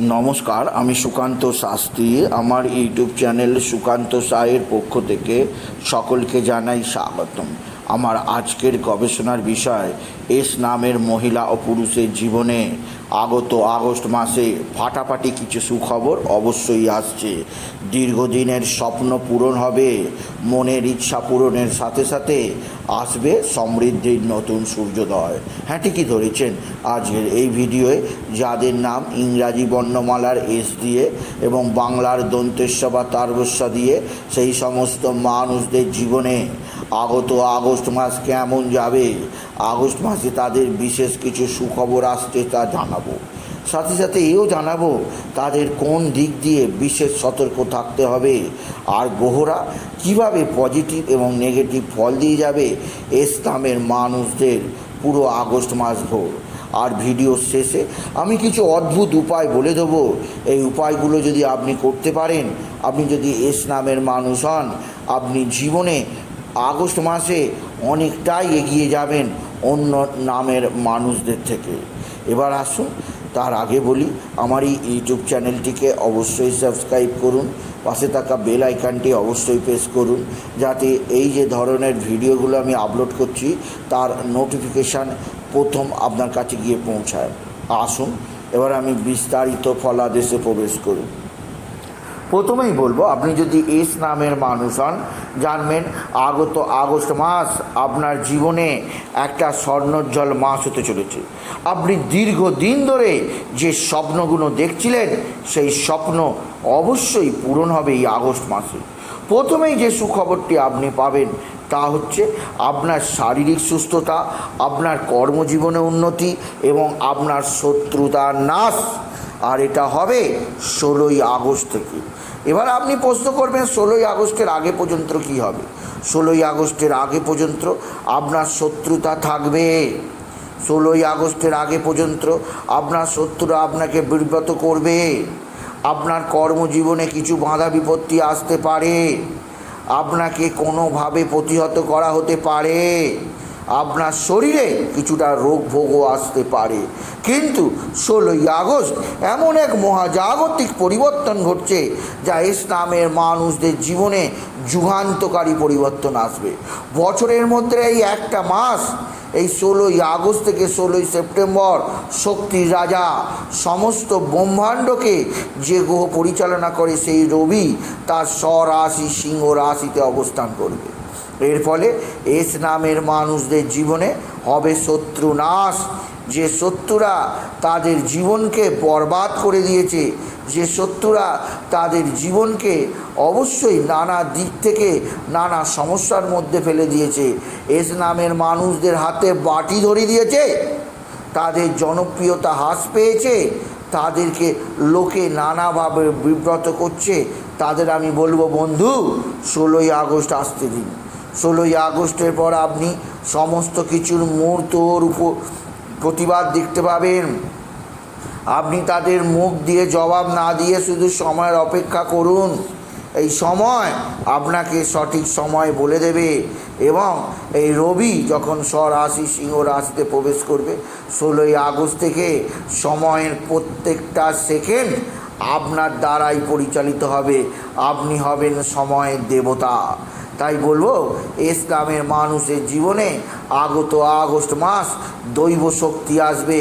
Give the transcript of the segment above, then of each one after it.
নমস্কার, আমি সুকান্ত শাস্ত্রী। আমার ইউটিউব চ্যানেল সুকান্ত সায়ের পক্ষ থেকে সকলকে জানাই স্বাগতম। আমার আজকের গবেষণার বিষয়, এস নামের মহিলা ও পুরুষের জীবনে আগত আগস্ট মাসে ফাটাফাটি কিছু সুখবর অবশ্যই আসছে। দীর্ঘদিনের স্বপ্ন পূরণ হবে, মনের ইচ্ছা পূরণের সাথে সাথে আসবে সমৃদ্ধির নতুন সূর্যোদয়। হ্যাঁ ঠিকই ধরেছেন, আজকের এই ভিডিওয়ে যাদের নাম ইংরাজি বর্ণমালার এস দিয়ে এবং বাংলার দন্তেশ্বর বা তারবস্যা দিয়ে সেই সমস্ত মানুষদের জীবনে আগত আগস্ট মাস কেমন যাবে? আগস্ট মাসে তাদের বিশেষ কিছু সুখবর আসছে তা জানাব। সাথে সাথে এও জানাব, তাদের কোন দিক দিয়ে বিশেষ সতর্ক থাকতে হবে? আর গ্রহরা কীভাবে পজিটিভ এবং নেগেটিভ ফল দিয়ে যাবে? ইসলামের মানুষদের পুরো আগস্ট মাস ভোর। আর ভিডিওর শেষে আমি কিছু অদ্ভুত উপায় বলে দেবো। এই উপায়গুলো যদি আপনি করতে পারেন, আপনি যদি এস নামের মানুষ হন, আপনি জীবনে আগস্ট মাসে অনেকটাই এগিয়ে যাবেন অন্য নামের মানুষদের থেকে। এবার আসুন, তার আগে বলি, আমার এই ইউটিউব চ্যানেলটিকে অবশ্যই সাবস্ক্রাইব করুন, পাশে থাকা বেল আইকনটি অবশ্যই প্রেস করুন, যাতে এই যে ধরনের ভিডিওগুলো আমি আপলোড করছি, তার নোটিফিকেশান প্রথম আপনার কাছে গিয়ে পৌঁছায়। আসুন, এবার আমি বিস্তারিত ফলাদেশে প্রবেশ করুন। প্রথমেই বলব, আপনি যদি এস নামের মানুষ হন, জানবেন আগত আগস্ট মাস আপনার জীবনে একটা স্বর্ণোজ্জ্বল মাস হতে চলেছে। আপনি দীর্ঘদিন ধরে যে স্বপ্নগুলো দেখছিলেন, সেই স্বপ্ন অবশ্যই পূরণ হবে এই আগস্ট মাসে। প্রথমেই যে সুখবরটি আপনি পাবেন, তা হচ্ছে আপনার শারীরিক সুস্থতা, আপনার কর্মজীবনে উন্নতি এবং আপনার শত্রুতার নাশ আর এটা হবে ষোলোই আগস্ট থেকে। এবার আপনি প্রশ্ন করবেন, ষোলোই আগস্টের আগে পর্যন্ত কি হবে? ষোলোই আগস্টের আগে পর্যন্ত আপনার শত্রুতা থাকবে। ষোলোই আগস্টের আগে পর্যন্ত আপনার শত্রুরা আপনাকে বিব্রত করবে। আপনার কর্মজীবনে কিছু বাধা বিপত্তি আসতে পারে। আপনাকে কোনোভাবে প্রতিহত করা হতে পারে। আপনার শরীরে কিছুটা রোগ ভোগও আসতে পারে। কিন্তু ষোলোই আগস্ট এমন এক মহাজাগতিক পরিবর্তন ঘটছে, যা ইসলামের মানুষদের জীবনে যুগান্তকারী পরিবর্তন আসবে। বছরের মধ্যে এই একটা মাস, এই ষোলোই আগস্ট থেকে ষোলোই সেপ্টেম্বর শক্তির রাজা, সমস্ত ব্রহ্মাণ্ডকে যে গ্রহ পরিচালনা করে সেই রবি তার স্বরাশি সিংহ রাশিতে অবস্থান করবে। এর ফলে এস নামের মানুষদের জীবনে হবে শত্রু নাশ। যে শত্রুরা তাদের জীবনকে বরবাদ করে দিয়েছে, যে শত্রুরা তাদের জীবনকে অবশ্যই নানা দিক থেকে নানা সমস্যার মধ্যে ফেলে দিয়েছে। এস নামের মানুষদের হাতে বাটি ধরে দিয়েছে, তাদের জনপ্রিয়তা হ্রাস পেয়েছে, তাদেরকে লোকে নানাভাবে বিব্রত করছে। তাদের আমি বলব, বন্ধু, ষোলোই আগস্ট আসতে দিন। ষোলোই আগস্টের পর আপনি সমস্ত কিছুর মুহূর্তর উপর প্রতিবাদ দেখতে পাবেন। আপনি তাদের মুখ দিয়ে জবাব না দিয়ে শুধু সময়ের অপেক্ষা করুন। এই সময় আপনাকে সঠিক সময় বলে দেবে এবং এই রবি যখন স্বরাশি সিংহ রাশিতে প্রবেশ করবে, ষোলোই আগস্ট থেকে সময়ের প্রত্যেকটা সেকেন্ড আপনার দ্বারাই পরিচালিত হবে। আপনি হবেন সময়ের দেবতা। তাই বলব ইসলামের মানুষের জীবনে আগত আগস্ট মাস দৈব শক্তি আসবে।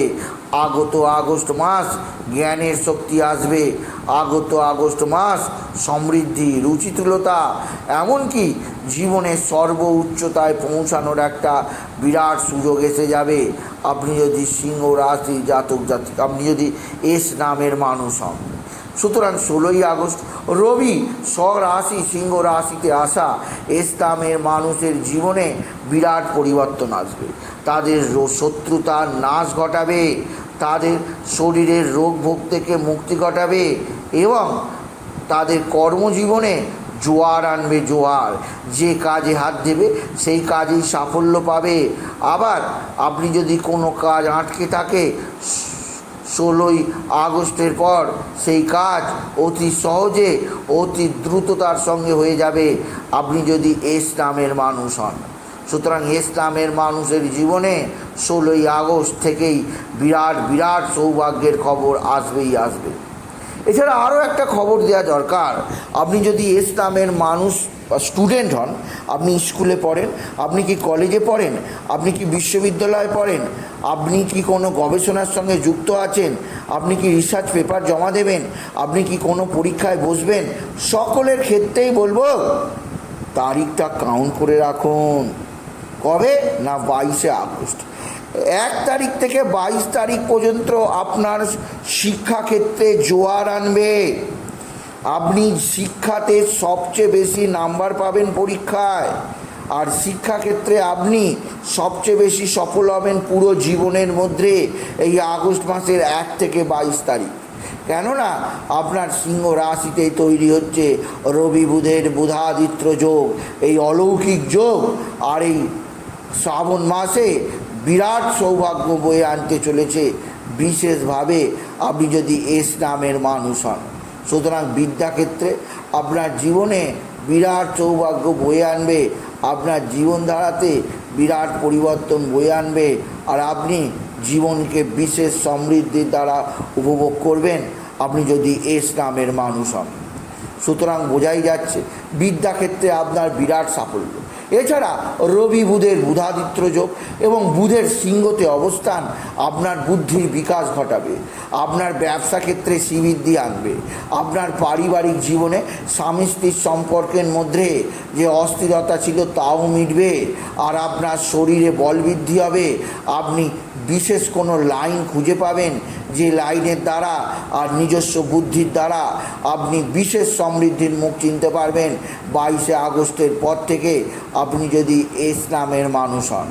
আগত আগস্ট মাস জ্ঞানের শক্তি আসবে। আগত আগস্ট মাস সমৃদ্ধি, রুচিতুলতা, এমনকি জীবনের সর্ব উচ্চতায় পৌঁছানোর একটা বিরাট সুযোগ এসে যাবে। আপনি যদি সিংহ রাশি জাতক জাতিক, আপনি যদি এস নামের মানুষ হন। সুতরাং ষোলোই আগস্ট রবি স্বরাশি সিংহ রাশিতে আসা ইসলামের মানুষের জীবনে বিরাট পরিবর্তন আসবে। তাদের শত্রুতার নাশ ঘটাবে, তাদের শরীরের রোগ ভোগ থেকে মুক্তি ঘটাবে এবং তাদের কর্মজীবনে জোয়ার আনবে জোয়ার। যে কাজে হাত দেবে, সেই কাজেই সাফল্য পাবে। আবার আপনি যদি কোনো কাজ আটকে থাকে ষোলোই আগস্টের পর সেই কাজ অতি সহজে, অতি দ্রুততার সঙ্গে হয়ে যাবে। আপনি যদি এস নামের মানুষ হন। সুতরাং ইসলামের মানুষের জীবনে ষোলোই আগস্ট থেকেই বিরাট বিরাট সৌভাগ্যের খবর আসবেই আসবে। এছাড়া আরও একটা খবর দেওয়া দরকার। আপনি যদি এস নামের মানুষ স্টুডেন্ট হন, আপনি স্কুলে পড়েন, আপনি কি কলেজে পড়েন, আপনি কি বিশ্ববিদ্যালয়ে পড়েন, আপনি কি কোনো গবেষণার সঙ্গে যুক্ত আছেন, আপনি কি রিসার্চ পেপার জমা দেবেন, আপনি কি কোনো পরীক্ষায় বসবেন, সকলের ক্ষেত্রেই বলব, তারিখটা কাউন্ট করে রাখুন। কবে? না, বাইশে আগস্ট। এক তারিখ থেকে বাইশ তারিখ পর্যন্ত আপনার শিক্ষাক্ষেত্রে জোয়ার আনবে। আপনি শিক্ষাতে সবচেয়ে বেশি নাম্বার পাবেন পরীক্ষায়। আর শিক্ষাক্ষেত্রে আপনি সবচেয়ে বেশি সফল হবেন পুরো জীবনের মধ্যে এই আগস্ট মাসের এক থেকে বাইশ তারিখ। কেননা আপনার সিংহ রাশিতেই তৈরি হচ্ছে রবি বুধের বুধাদিত্য যোগ, এই অলৌকিক যোগ, আর এই শ্রাবণ মাসে বিরাট সৌভাগ্য বয়ে আনতে চলেছে। বিশেষভাবে আপনি যদি এস নামের মানুষ হন। সুতরাং বিদ্যাক্ষেত্রে আপনার জীবনে বিরাট সৌভাগ্য বয়ে আনবে, আপনার জীবনধারাতে বিরাট পরিবর্তন বয়ে আনবে, আর আপনি জীবনকে বিশেষ সমৃদ্ধির দ্বারা উপভোগ করবেন, আপনি যদি এস নামের মানুষ হন। সুতরাং বোঝাই যাচ্ছে, বিদ্যাক্ষেত্রে আপনার বিরাট সাফল্য। এছাড়া রবি বুধের বুধাদিত্য যোগ এবং বুধের সিংহতে অবস্থান আপনার বুদ্ধির বিকাশ ঘটাবে। আপনার ব্যবসা ক্ষেত্রে শ্রীবৃদ্ধি আনবে। আপনার পারিবারিক জীবনে স্বামী স্ত্রীর সম্পর্কের মধ্যে যে অস্থিরতা ছিল তাও মিটবে আর আপনার শরীরে বল বৃদ্ধি হবে। আপনি বিশেষ কোনো লাইন খুঁজে পাবেন যে লাইনের দ্বারা আর নিজস্ব বুদ্ধির দ্বারা আপনি বিশেষ সমৃদ্ধির মুখ চিনতে পারবেন। বাইশে আগস্টের পর থেকে আপনি যদি ইসলামের মানুষ হন।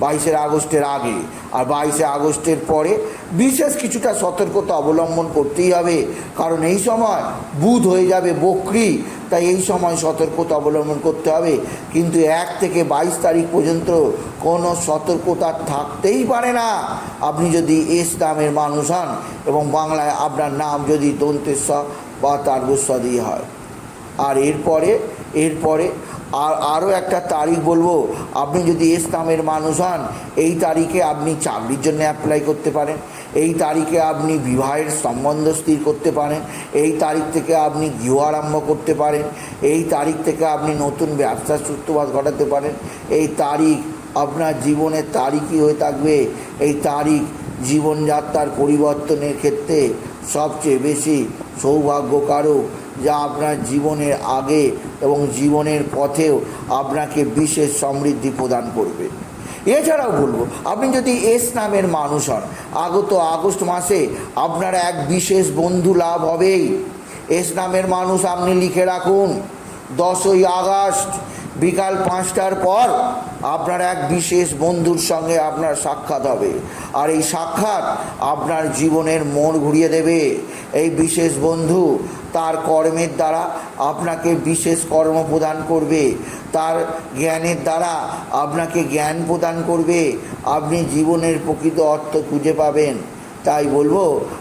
বাইশে আগস্টের আগে। আর বাইশে আগস্টের পরে বিশেষ কিছুটা সতর্কতা অবলম্বন করতেই হবে। কারণ এই সময় বুধ হয়ে যাবে বকরি, তাই এই সময় সতর্কতা অবলম্বন করতে হবে। কিন্তু এক থেকে বাইশ তারিখ পর্যন্ত কোনো সতর্কতা থাকতেই পারে না। আপনি যদি এস নামের মানুষ হন এবং বাংলায় আপনার নাম যদি দন্তেস্ব বা তারবস্ব দিয়ে হয়। আর এরপরে এরপরে আর আরও একটা তারিখ বলব, আপনি যদি এস নামের মানুষ হন, এই তারিখে আপনি চাকরির জন্য অ্যাপ্লাই করতে পারেন, এই তারিখে আপনি বিবাহের সম্বন্ধ স্থির করতে পারেন, এই তারিখ থেকে আপনি গৃহ আরম্ভ করতে পারেন, এই তারিখ থেকে আপনি নতুন ব্যবসার সূত্রপাত ঘটাতে পারেন, এই তারিখ আপনার জীবনের তারিখই হয়ে থাকবে, এই তারিখ জীবনযাত্রার পরিবর্তনের ক্ষেত্রে সবচেয়ে বেশি সৌভাগ্যকারক যা আপনার জীবনের আগে এবং জীবনের পথেও আপনাকে বিশেষ সমৃদ্ধি প্রদান করবে। এছাড়াও বলব, আপনি যদি এস নামের মানুষ হন, আগত আগস্ট মাসে আপনার এক বিশেষ বন্ধু লাভ হবেই। এস নামের মানুষ আপনি লিখে রাখুন, দশই আগস্ট, বিকাল পাঁচটার পর আপনার এক বিশেষ বন্ধুর সঙ্গে আপনার সাক্ষাৎ হবে। আর এই সাক্ষাৎ আপনার জীবনের মোড় ঘুরিয়ে দেবে। এই বিশেষ বন্ধু তার কর্মের দ্বারা আপনাকে বিশেষ কর্ম প্রদান করবে। তার জ্ঞানের দ্বারা আপনাকে জ্ঞান প্রদান করবে। আপনি জীবনের প্রকৃত অর্থ খুঁজে পাবেন। তাই বলব,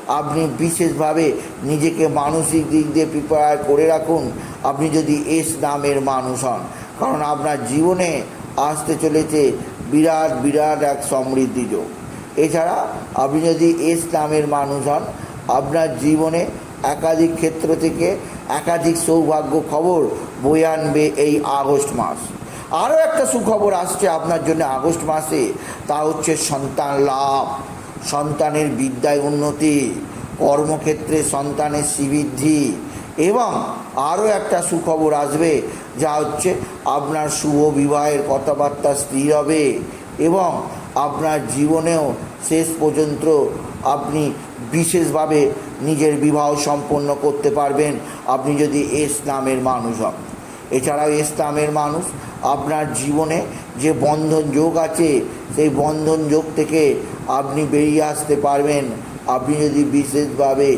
আপনি বিশেষভাবে নিজেকে মানসিক দিক দিয়ে প্রিপেয়ার করে রাখুন। আপনি যদি এস নামের মানুষ হন, কারণ আপনার জীবনে আসতে চলেছে বিরাট বিরাট এক সমৃদ্ধি যোগ। এছাড়া আপনি যদি এস নামের মানুষ হন, আপনার জীবনে একাধিক ক্ষেত্র থেকে একাধিক সৌভাগ্য খবর বয়ে আনবে এই আগস্ট মাস। আরও একটা সুখবর আসছে আপনার জন্য আগস্ট মাসে, তা হচ্ছে সন্তান লাভ। সন্তানের বিদ্যায় উন্নতি, কর্মক্ষেত্রে সন্তানের শ্রীবৃদ্ধি এবং আরও একটা সুখবর আসবে, যা হচ্ছে আপনার শুভ বিবাহের কথাবার্তা স্থির হবে এবং আপনার জীবনেও শেষ পর্যন্ত আপনি বিশেষভাবে নিজের বিবাহ সম্পন্ন করতে পারবেন। আপনি যদি এস নামের মানুষ হন। এছাড়াও এস নামের মানুষ আপনার জীবনে যে বন্ধন যোগ আছে, সেই বন্ধন যোগ থেকে আপনি বেরিয়ে আসতে পারবেন। আপনি যদি বিশেষভাবে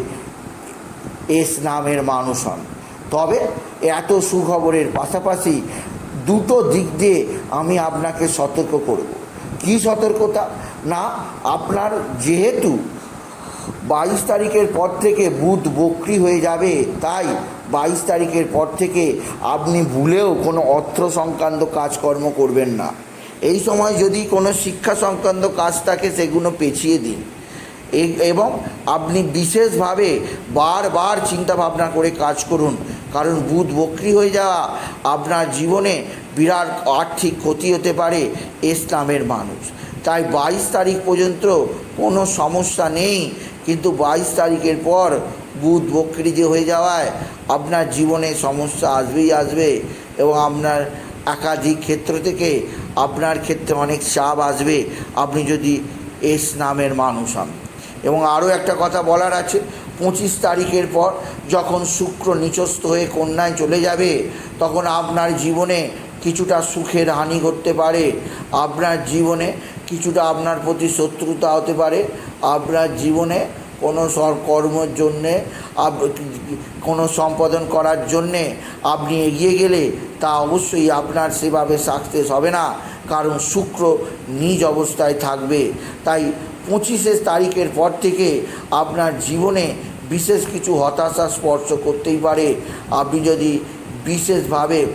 এস নামের মানুষ হন। তবে এত সুখবরের পাশাপাশি দুটো দিক দিয়ে আমি আপনাকে সতর্ক করব। কি সতর্কতা? না, আপনার যেহেতু বাইশ তারিখের পর থেকে বুধ বক্রি হয়ে যাবে। তাই বাইশ তারিখের পর থেকে আপনি ভুলেও কোনো অর্থ সংক্রান্ত কাজকর্ম করবেন না। এই সময় যদি কোনো শিক্ষা সংক্রান্ত কাজ থাকে, সেগুলো পেছিয়ে দিন। এবং আপনি বিশেষভাবে বারবার চিন্তা ভাবনা করে কাজ করুন। কারণ বুধ বক্রি হয়ে যাওয়া আপনার জীবনে বিরাট আর্থিক ক্ষতি হতে পারে এস নামের মানুষ। তাই বাইশ তারিখ পর্যন্ত কোনো সমস্যা নেই। কিন্তু বাইশ তারিখের পর বুধ বক্রি যে হয়ে যাওয়ায় আপনার জীবনে সমস্যা আসবেই আসবে এবং আপনার একাধিক ক্ষেত্র থেকে আপনার ক্ষেত্রে অনেক চাপ আসবে। আপনি যদি এস নামের মানুষ হন। এবং আরও একটা কথা বলার আছে, পঁচিশ তারিখের পর যখন শুক্র নিচস্থ হয়ে কন্যায় চলে যাবে, তখন আপনার জীবনে কিছুটা সুখের হানি ঘটতে পারে। আপনার জীবনে কিছুটা আপনার প্রতি শত্রুতা হতে পারে। আপনার জীবনে কোনো কর্মের জন্যে কোনো সম্পাদন করার জন্যে আপনি এগিয়ে গেলে তা অবশ্যই আপনার সেভাবে সাকসেস হবে না। কারণ শুক্র নিজ অবস্থায় থাকবে। তাই পঁচিশে তারিখের পর থেকে আপনার জীবনে বিশেষ কিছু হতাশা স্পর্শ করতেই পারে। আপনি যদি বিশেষভাবে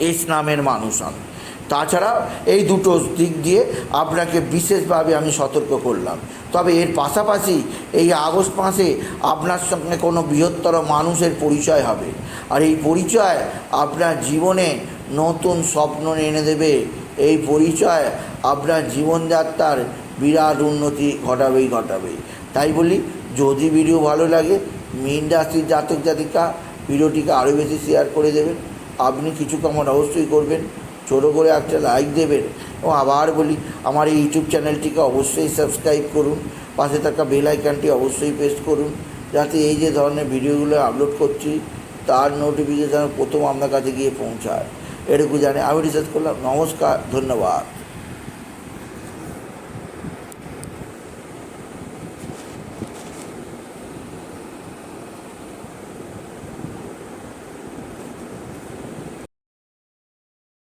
এস নামের মানুষ হন। তাছাড়া এই দুটো দিক দিয়ে আপনাকে বিশেষভাবে আমি সতর্ক করলাম। তবে এর পাশাপাশি এই আগস্ট মাসে আপনার সঙ্গে কোনো বৃহত্তর মানুষের পরিচয় হবে। আর এই পরিচয় আপনার জীবনে নতুন স্বপ্ন এনে দেবে। এই পরিচয় আপনার জীবনযাত্রার বিরাট উন্নতি ঘটাবেই ঘটাবে। তাই বলি, যদি ভিডিও ভালো লাগে, মীন রাশির জাতক জাতিকা ভিডিওটিকে আরও বেশি শেয়ার করে দেবেন। আপনি কিছু কামন অবশ্যই করবেন। ছোটো করে একটা লাইক দেবেন। এবং আবার বলি, আমার এই ইউটিউব চ্যানেলটিকে অবশ্যই সাবস্ক্রাইব করুন, পাশে থাকা বেল আইকনটি অবশ্যই প্রেস করুন, যাতে এই যে ধরনের ভিডিওগুলো আপলোড করছি, তার নোটিফিকেশান প্রথম আপনার কাছে গিয়ে পৌঁছায়। এটুকু জানে, আমি রিসার্চ করলাম, নমস্কার, ধন্যবাদ।